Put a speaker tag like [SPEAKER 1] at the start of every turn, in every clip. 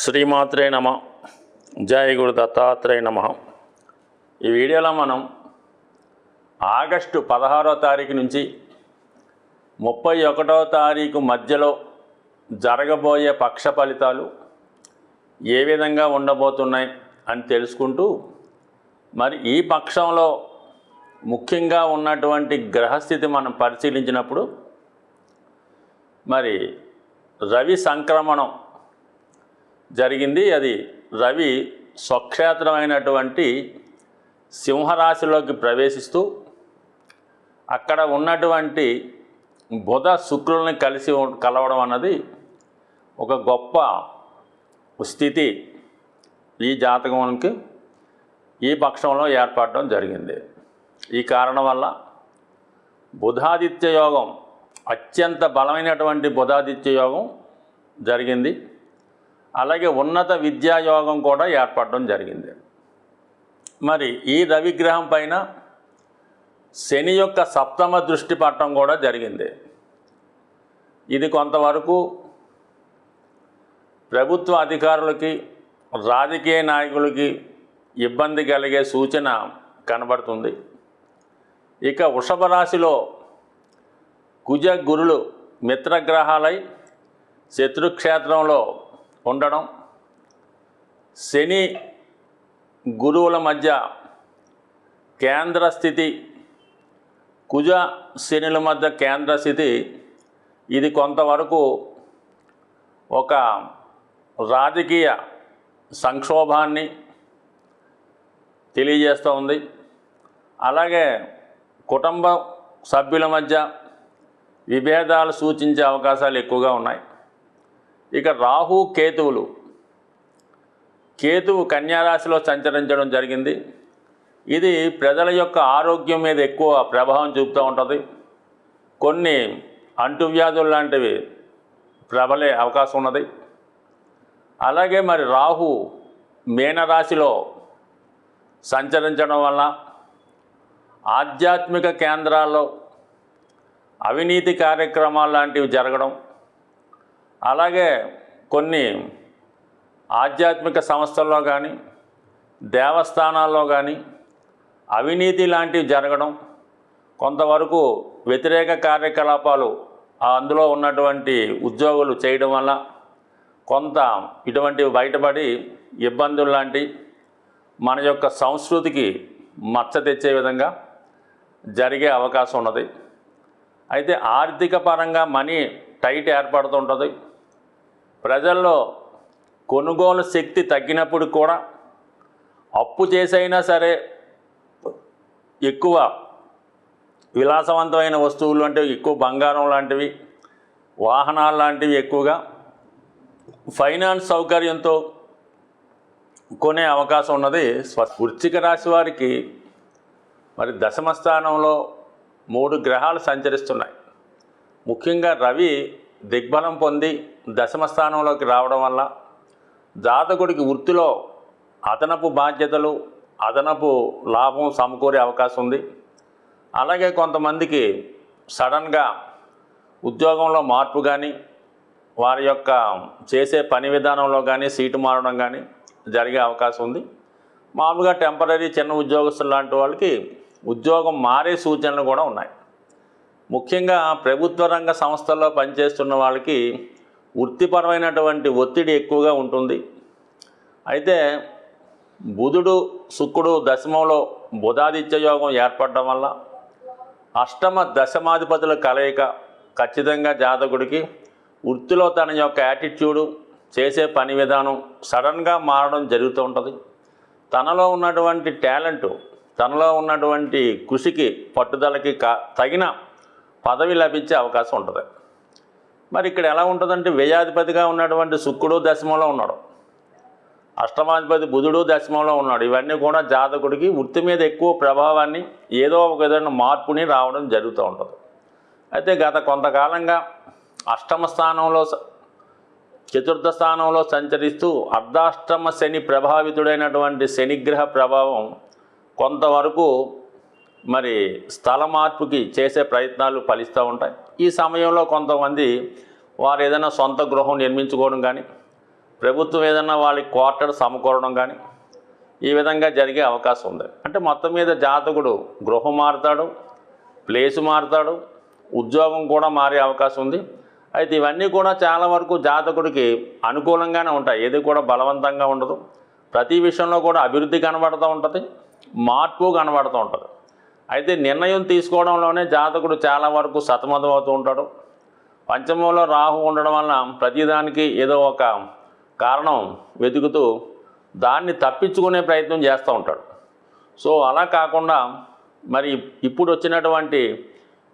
[SPEAKER 1] శ్రీమాత్రే నమ. జయ గురు దత్తాత్రేయ నమ. ఈ వీడియోలో మనం ఆగస్టు పదహారో తారీఖు నుంచి ముప్పై ఒకటో తారీఖు మధ్యలో జరగబోయే పక్ష ఫలితాలు ఏ విధంగా ఉండబోతున్నాయి అని తెలుసుకుంటూ మరి ఈ పక్షంలో ముఖ్యంగా ఉన్నటువంటి గ్రహస్థితి మనం పరిశీలించినప్పుడు మరి రవి సంక్రమణం జరిగింది. అది రవి స్వక్షేత్రమైనటువంటి సింహరాశిలోకి ప్రవేశిస్తూ అక్కడ ఉన్నటువంటి బుధ శుక్రుల్ని కలిసి కలవడం అన్నది ఒక గొప్ప స్థితి ఈ జాతకంకి ఈ పక్షంలో ఏర్పడడం జరిగింది. ఈ కారణం వల్ల బుధాదిత్య యోగం అత్యంత బలమైనటువంటి బుధాదిత్య యోగం జరిగింది. అలాగే ఉన్నత విద్యాయోగం కూడా ఏర్పడడం జరిగింది. మరి ఈ రవిగ్రహం పైన శని యొక్క సప్తమ దృష్టి పట్టడం కూడా జరిగింది. ఇది కొంతవరకు ప్రభుత్వ అధికారులకి రాజకీయ నాయకులకి ఇబ్బంది కలిగే సూచన కనబడుతుంది. ఇక వృషభ రాశిలో కుజ గురులు మిత్రగ్రహాలై శత్రుక్షేత్రంలో ఉండడం శని గురువుల మధ్య కేంద్ర స్థితి కుజ శనుల మధ్య కేంద్ర స్థితి ఇది కొంతవరకు ఒక రాజకీయ సంక్షోభాన్ని తెలియజేస్తూ ఉంది. అలాగే కుటుంబ సభ్యుల మధ్య విభేదాలు సూచించే అవకాశాలు ఎక్కువగా ఉన్నాయి. ఇక రాహు కేతువులు. కేతువు కన్యారాశిలో సంచరించడం జరిగింది. ఇది ప్రజల యొక్క ఆరోగ్యం మీద ఎక్కువ ప్రభావం చూపుతూ ఉంటుంది. కొన్ని అంటువ్యాధులు లాంటివి ప్రబలే అవకాశం ఉన్నది. అలాగే మరి రాహు మీనరాశిలో సంచరించడం వల్ల ఆధ్యాత్మిక కేంద్రాల్లో అవినీతి కార్యక్రమాలు లాంటివి జరగడం అలాగే కొన్ని ఆధ్యాత్మిక సంస్థల్లో కానీ దేవస్థానాల్లో కానీ అవినీతి లాంటివి జరగడం కొంతవరకు వ్యతిరేక కార్యకలాపాలు అందులో ఉన్నటువంటి ఉద్యోగులు చేయడం వల్ల కొంత ఇటువంటివి బయటపడి ఇబ్బందులు లాంటి మన యొక్క సంస్కృతికి మచ్చ తెచ్చే విధంగా జరిగే అవకాశం ఉన్నది. అయితే ఆర్థిక పరంగా మనీ టైట్ ఏర్పడుతుంటుంది ప్రజల్లో కొనుగోలు శక్తి తగ్గినప్పుడు కూడా అప్పు చేసైనా సరే ఎక్కువ విలాసవంతమైన వస్తువులు అంటే ఎక్కువ బంగారం లాంటివి వాహనాలు లాంటివి ఎక్కువగా ఫైనాన్స్ సౌకర్యంతో కొనే అవకాశం ఉన్నది. స్వ- రాశి వారికి మరి దశమ స్థానంలో మూడు గ్రహాలు సంచరిస్తున్నాయి. ముఖ్యంగా రవి దిగ్బలం పొంది దశమ స్థానంలోకి రావడం వల్ల జాతకుడికి వృత్తిలో అదనపు బాధ్యతలు అదనపు లాభం సమకూరే అవకాశం ఉంది. అలాగే కొంతమందికి సడన్గా ఉద్యోగంలో మార్పు కానీ వారి యొక్క చేసే పని విధానంలో కానీ సీటు మారడం కానీ జరిగే అవకాశం ఉంది. మామూలుగా టెంపరీ చిన్న ఉద్యోగస్తులు లాంటి వాళ్ళకి ఉద్యోగం మారే సూచనలు కూడా ఉన్నాయి. ముఖ్యంగా ప్రభుత్వ రంగ సంస్థల్లో పనిచేస్తున్న వాళ్ళకి వృత్తిపరమైనటువంటి ఒత్తిడి ఎక్కువగా ఉంటుంది. అయితే బుధుడు శుక్రుడు దశమంలో బుధాదిత్య యోగం ఏర్పడడం వల్ల అష్టమ దశమాధిపతుల కలయిక ఖచ్చితంగా జాతకుడికి వృత్తిలో తన యొక్క యాటిట్యూడు చేసే పని విధానం సడన్గా మారడం జరుగుతూ ఉంటుంది. తనలో ఉన్నటువంటి టాలెంటు తనలో ఉన్నటువంటి కృషికి పట్టుదలకి తగిన పదవి లభించే అవకాశం ఉంటుంది. మరి ఇక్కడ ఎలా ఉంటుందంటే వ్యయాధిపతిగా ఉన్నటువంటి శుక్రుడు దశమంలో ఉన్నాడు. అష్టమాధిపతి బుధుడు దశమంలో ఉన్నాడు. ఇవన్నీ కూడా జాతకుడికి వృత్తి మీద ఎక్కువ ప్రభావాన్ని ఏదో ఒక విధమైన మార్పుని రావడం జరుగుతూ ఉంటుంది. అయితే గత కొంతకాలంగా అష్టమ స్థానంలో స- చతుర్థ స్థానంలో సంచరిస్తూ అర్ధాష్టమ శని ప్రభావితుడైనటువంటి శనిగ్రహ ప్రభావం కొంతవరకు మరి స్థల మార్పుకి చేసే ప్రయత్నాలు ఫలిస్తూ ఉంటాయి. ఈ సమయంలో కొంతమంది వారు ఏదైనా సొంత గృహం నిర్మించుకోవడం కానీ ప్రభుత్వం ఏదైనా వాళ్ళకి క్వార్టర్ సమకూరడం కానీ ఈ విధంగా జరిగే అవకాశం ఉంది. అంటే మొత్తం మీద జాతకుడు గృహం మారుతాడు ప్లేస్ మారుతాడు ఉద్యోగం కూడా మారే అవకాశం ఉంది. అయితే ఇవన్నీ కూడా చాలా వరకు జాతకుడికి అనుకూలంగానే ఉంటాయి. ఏది కూడా బలవంతంగా ఉండదు. ప్రతి విషయంలో కూడా అభివృద్ధి కనబడుతూ ఉంటుంది మార్పు కనబడుతూ ఉంటుంది. అయితే నిర్ణయం తీసుకోవడంలోనే జాతకుడు చాలా వరకు సతమతం అవుతూ ఉంటాడు. పంచమంలో రాహు ఉండడం వలన ప్రతిదానికి ఏదో ఒక కారణం వెతుకుతూ దాన్ని తప్పించుకునే ప్రయత్నం చేస్తూ ఉంటాడు. సో అలా కాకుండా మరి ఇప్పుడు వచ్చినటువంటి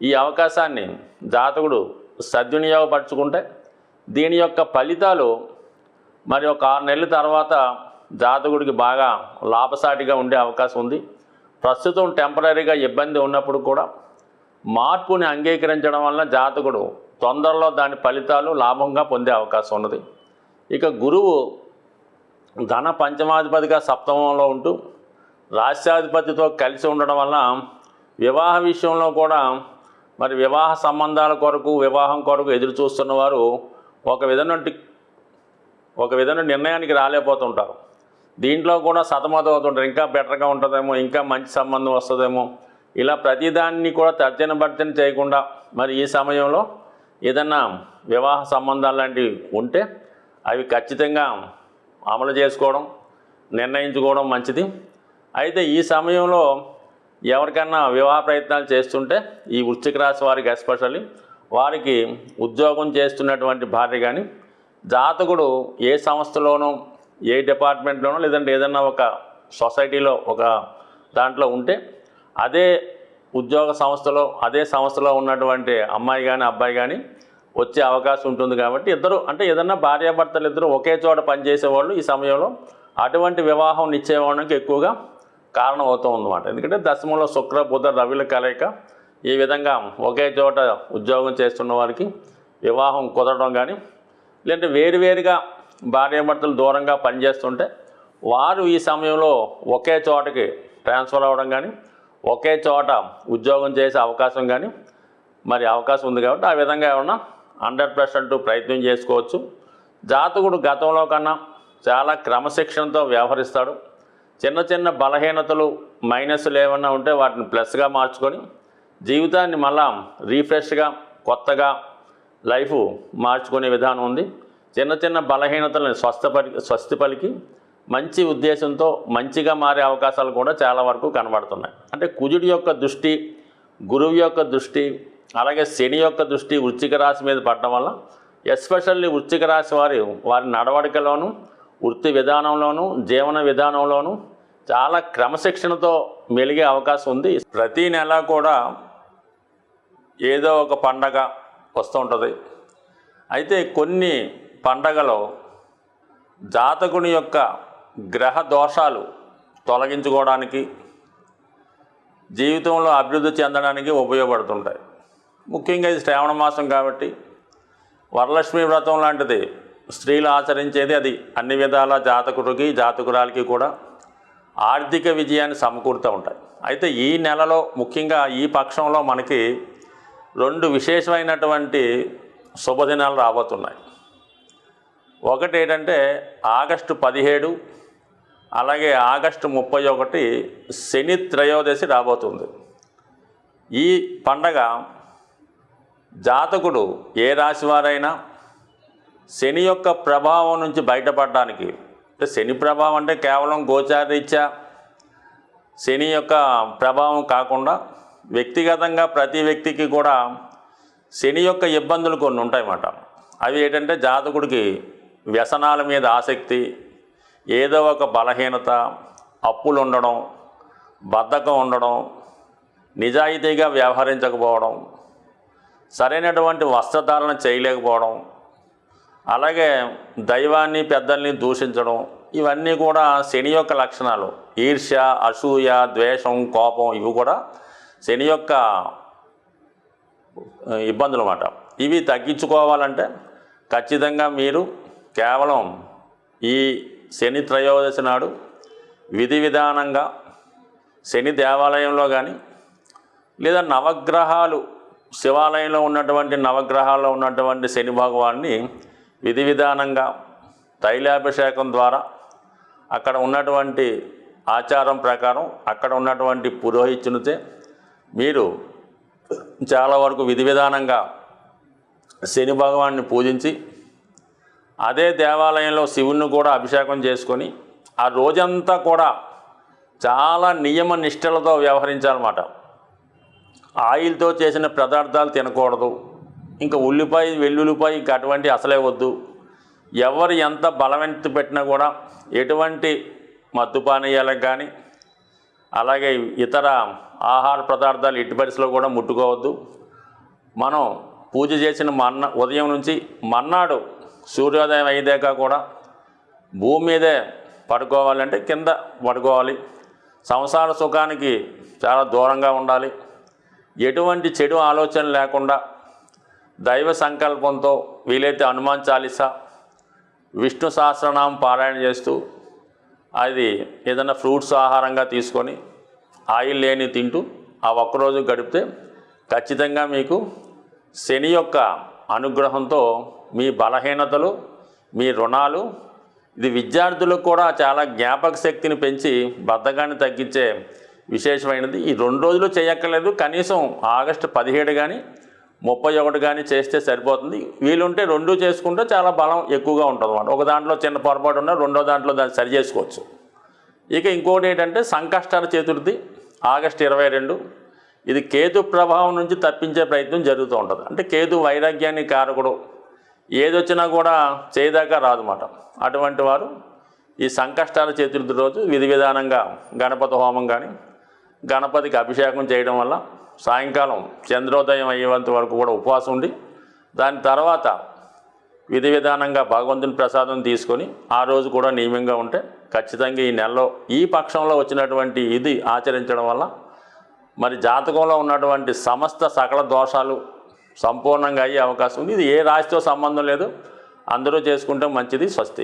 [SPEAKER 1] ఈ అవకాశాన్ని జాతకుడు సద్వినియోగపరచుకుంటే దీని యొక్క ఫలితాలు మరి ఒక ఆరు నెలల తర్వాత జాతకుడికి బాగా లాభసాటిగా ఉండే అవకాశం ఉంది. ప్రస్తుతం టెంపరీగా ఇబ్బంది ఉన్నప్పుడు కూడా మార్పుని అంగీకరించడం వలన జాతకుడు తొందరలో దాని ఫలితాలు లాభంగా పొందే అవకాశం ఉన్నది. ఇక గురువు ధన పంచమాధిపతిగా సప్తమంలో ఉంటూ రాష్ట్రాధిపతితో కలిసి ఉండడం వలన వివాహ విషయంలో కూడా మరి వివాహ సంబంధాల కొరకు వివాహం కొరకు ఎదురు చూస్తున్న వారు ఒక విధమైన ఒక విధమైన నిర్ణయానికి రాలేకపోతుంటారు. దీంట్లో కూడా సతమతం అవుతుంటారు. ఇంకా బెటర్గా ఉంటుందేమో ఇంకా మంచి సంబంధం వస్తుందేమో. ఇలా ప్రతిదాన్ని కూడా తర్జన భర్జన చేయకుండా మరి ఈ సమయంలో ఏదన్నా వివాహ సంబంధాలు లాంటివి ఉంటే అవి ఖచ్చితంగా అమలు చేసుకోవడం నిర్ణయించుకోవడం మంచిది. అయితే ఈ సమయంలో ఎవరికన్నా వివాహ ప్రయత్నాలు చేస్తుంటే ఈ వృశ్చిక రాశి వారికి ఎస్పెషల్లీ వారికి ఉద్యోగం చేస్తున్నటువంటి భార్య కానీ జాతకుడు ఏ సంస్థలోనూ ఏ డిపార్ట్మెంట్లోనో లేదంటే ఏదన్నా ఒక సొసైటీలో ఒక దాంట్లో ఉంటే అదే ఉద్యోగ సంస్థలో అదే సంస్థలో ఉన్నటువంటి అమ్మాయి కానీ అబ్బాయి కానీ వచ్చే అవకాశం ఉంటుంది కాబట్టి ఇద్దరు అంటే ఏదన్నా భార్యాభర్తలు ఇద్దరు ఒకే చోట పనిచేసేవాళ్ళు ఈ సమయంలో అటువంటి వివాహం నిశ్చయవడానికి ఎక్కువగా కారణం అవుతూ ఉందన్నమాట. ఎందుకంటే దశమంలో శుక్ర బుధ రవిల కలయిక ఈ విధంగా ఒకే చోట ఉద్యోగం చేస్తున్న వారికి వివాహం కుదరడం కానీ లేదంటే వేరువేరుగా భార్యాభర్తలు దూరంగా పనిచేస్తుంటే వారు ఈ సమయంలో ఒకే చోటకి ట్రాన్స్ఫర్ అవ్వడం కానీ ఒకే చోట ఉద్యోగం చేసే అవకాశం కానీ మరి అవకాశం ఉంది కాబట్టి ఆ విధంగా ఏమన్నా హండ్రెడ్ పర్సెంట్ ప్రయత్నం చేసుకోవచ్చు. జాతకుడు గతంలో కన్నా చాలా క్రమశిక్షణతో వ్యవహరిస్తాడు. చిన్న చిన్న బలహీనతలు మైనస్లు ఏమన్నా ఉంటే వాటిని ప్లస్గా మార్చుకొని జీవితాన్ని మళ్ళా రీఫ్రెష్గా కొత్తగా లైఫ్ మార్చుకునే విధానం ఉంది. చిన్న చిన్న బలహీనతలను స్వస్థపరి స్వస్తి పలికి మంచి ఉద్దేశంతో మంచిగా మారే అవకాశాలు కూడా చాలా వరకు కనబడుతున్నాయి. అంటే కుజుడి యొక్క దృష్టి గురువు యొక్క దృష్టి అలాగే శని యొక్క దృష్టి వృశ్చిక రాశి మీద పడడం వల్ల ఎస్పెషల్లీ వృశ్చిక రాశి వారి వారి నడవడికలోను వృత్తి విధానంలోను జీవన విధానంలోను చాలా క్రమశిక్షణతో మెలిగే అవకాశం ఉంది. ప్రతీ నెల కూడా ఏదో ఒక పండగ వస్తూ ఉంటుంది. అయితే కొన్ని పండగలో జాతకుని యొక్క గ్రహ దోషాలు తొలగించుకోవడానికి జీవితంలో అభివృద్ధి చెందడానికి ఉపయోగపడుతుంటాయి. ముఖ్యంగా ఇది శ్రావణ మాసం కాబట్టి వరలక్ష్మి వ్రతం లాంటిది స్త్రీలు ఆచరించేది అది అన్ని విధాల జాతకుడికి జాతకురాలకి కూడా ఆర్థిక విజయాన్ని సమకూరుతూ ఉంటాయి. అయితే ఈ నెలలో ముఖ్యంగా ఈ పక్షంలో మనకి రెండు విశేషమైనటువంటి శుభదినాలు రాబోతున్నాయి. ఒకటి ఏంటంటే ఆగస్టు పదిహేడు అలాగే ఆగస్టు ముప్పై ఒకటి శని త్రయోదశి రాబోతుంది. ఈ పండగ జాతకుడు ఏ రాశి వారైనా శని యొక్క ప్రభావం నుంచి బయటపడడానికి అంటే శని ప్రభావం అంటే కేవలం గోచారీత్యా శని యొక్క ప్రభావం కాకుండా వ్యక్తిగతంగా ప్రతి వ్యక్తికి కూడా శని యొక్క ఇబ్బందులు కొన్ని ఉంటాయన్నమాట. అవి ఏంటంటే జాతకుడికి వ్యసనాల మీద ఆసక్తి ఏదో ఒక బలహీనత అప్పులు ఉండడం బద్ధకం ఉండడం నిజాయితీగా వ్యవహరించకపోవడం సరైనటువంటి వస్త్రధారణ చేయలేకపోవడం అలాగే దైవాన్ని పెద్దల్ని దూషించడం ఇవన్నీ కూడా శని యొక్క లక్షణాలు. ఈర్ష్య అసూయ ద్వేషం కోపం ఇవి కూడా శని యొక్క ఇబ్బందులు అన్నమాట ఇవి తగ్గించుకోవాలంటే ఖచ్చితంగా మీరు కేవలం ఈ శని త్రయోదశి నాడు విధి విధానంగా శని దేవాలయంలో కానీ లేదా నవగ్రహాలు శివాలయంలో ఉన్నటువంటి నవగ్రహాల్లో ఉన్నటువంటి శని భగవాన్ని విధి విధానంగా తైలాభిషేకం ద్వారా అక్కడ ఉన్నటువంటి ఆచారం ప్రకారం అక్కడ ఉన్నటువంటి పురోహితునితే మీరు చాలా వరకు విధి విధానంగా శని భగవాన్ని పూజించి అదే దేవాలయంలో శివుణ్ణి కూడా అభిషేకం చేసుకొని ఆ రోజంతా కూడా చాలా నియమ నిష్టలతో వ్యవహరించాలన్నమాట. ఆయిల్తో చేసిన పదార్థాలు తినకూడదు. ఇంకా ఉల్లిపాయ వెల్లుల్లిపాయ ఇంకా అటువంటి అసలే వద్దు. ఎవరు ఎంత బలవంతి పెట్టినా కూడా ఎటువంటి మత్తుపానీయాలకు కానీ అలాగే ఇతర ఆహార పదార్థాలు ఎట్టి కూడా ముట్టుకోవద్దు. మనం పూజ చేసిన మన్న ఉదయం నుంచి మన్నాడు సూర్యోదయం అయ్యేదాకా కూడా భూమి మీదే పడుకోవాలంటే కింద పడుకోవాలి. సంసార సుఖానికి చాలా దూరంగా ఉండాలి. ఎటువంటి చెడు ఆలోచన లేకుండా దైవ సంకల్పంతో వీలైతే హనుమాన్ చాలీసా విష్ణు సహస్రనామం పారాయణ చేస్తూ అది ఏదైనా ఫ్రూట్స్ ఆహారంగా తీసుకొని ఆయిల్ లేని తింటూ ఆ ఒక్కరోజు గడిపితే ఖచ్చితంగా మీకు శని యొక్క అనుగ్రహంతో మీ బలహీనతలు మీ రుణాలు ఇది విద్యార్థులకు కూడా చాలా జ్ఞాపక శక్తిని పెంచి బద్ధకాన్ని తగ్గించే విశేషమైనది. ఈ రెండు రోజులు చేయక్కర్లేదు. కనీసం ఆగస్టు పదిహేడు కానీ ముప్పై ఒకటి కానీ చేస్తే సరిపోతుంది. వీలుంటే రెండు చేసుకుంటే చాలా బలం ఎక్కువగా ఉంటుంది అన్నమాట ఒక దాంట్లో చిన్న పొరపాటు ఉన్నా రెండో దాంట్లో దాన్ని సరి చేసుకోవచ్చు ఇక ఇంకోటి ఏంటంటే సంకష్టాల చతుర్థి ఆగస్టు ఇరవై రెండు. ఇది కేతు ప్రభావం నుంచి తప్పించే ప్రయత్నం జరుగుతూ ఉంటుంది. అంటే కేతు వైరాగ్యాన్ని కారకుడు. ఏదొచ్చినా కూడా చేయదాకా రాదన్నమాట. అటువంటి వారు ఈ సంకష్టాల చతుర్థి రోజు విధి విధానంగా గణపతి హోమం కానీ గణపతికి అభిషేకం చేయడం వల్ల సాయంకాలం చంద్రోదయం అయ్యేంత వరకు కూడా ఉపవాసం ఉండి దాని తర్వాత విధి విధానంగా భగవంతుని ప్రసాదం తీసుకొని ఆ రోజు కూడా నియమంగా ఉంటే ఖచ్చితంగా ఈ నెలలో ఈ పక్షంలో వచ్చినటువంటి ఇది ఆచరించడం వల్ల మరి జాతకంలో ఉన్నటువంటి సమస్త సకల దోషాలు సంపూర్ణంగా అయ్యే అవకాశం ఉంది. ఇది ఏ రాశితో సంబంధం లేదు. అందరూ చేసుకుంటే మంచిది స్వస్తి.